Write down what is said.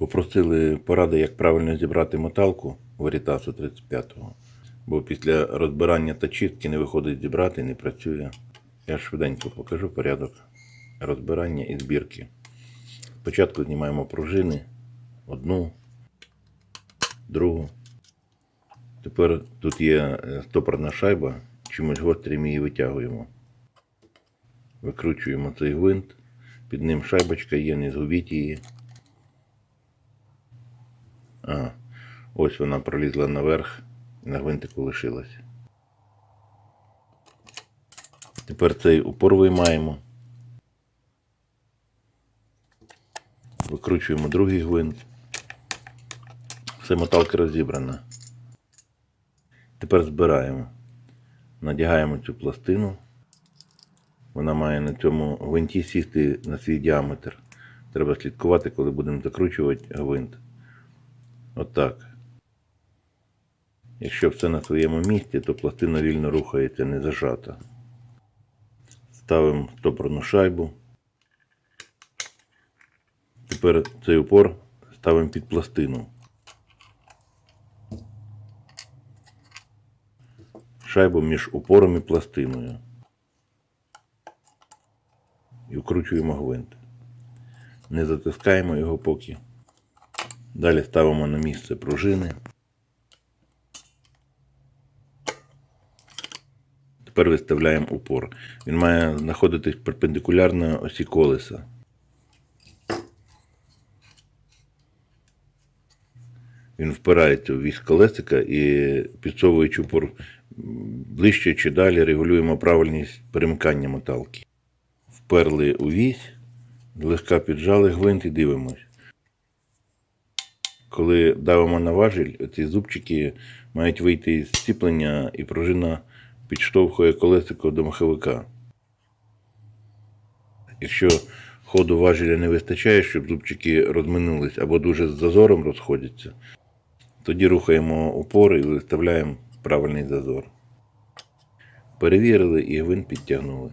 Попросили поради, як правильно зібрати моталку Варітасу 35-го. Бо після розбирання та чистки не виходить зібрати, не працює. Я швиденько покажу порядок розбирання і збірки. Спочатку знімаємо пружини одну, другу. Тепер тут є е, стопорна шайба, чимось гострим її витягуємо. Викручуємо цей гвинт, під ним шайбочка є, не згубіть її. А, ось вона пролізла наверх і на гвинтику лишилась. Тепер цей упор виймаємо. Викручуємо другий гвинт. Все моталка розібрана. Тепер збираємо. Надягаємо цю пластину. Вона має на цьому гвинті сісти на свій діаметр. Треба слідкувати, коли будемо закручувати гвинт. Отак. Якщо все на своєму місці, то пластина вільно рухається, не зажата. Ставимо стопорну шайбу. Тепер цей упор ставимо під пластину. Шайбу між упором і пластиною. І вкручуємо гвинт. Не затискаємо його поки. Далі ставимо на місце пружини. Тепер виставляємо упор. Він має знаходитись перпендикулярно осі колеса. Він впирається в вісь колесика і підсовуючи упор ближче чи далі, регулюємо правильність перемикання моталки. Вперли у вісь, злегка піджали гвинт і дивимось. Коли давимо на важіль, ці зубчики мають вийти із зціплення і пружина підштовхує колесико до маховика. Якщо ходу важеля не вистачає, щоб зубчики розминулись або дуже з зазором розходяться, тоді рухаємо упори і виставляємо правильний зазор. Перевірили і гвинт підтягнули.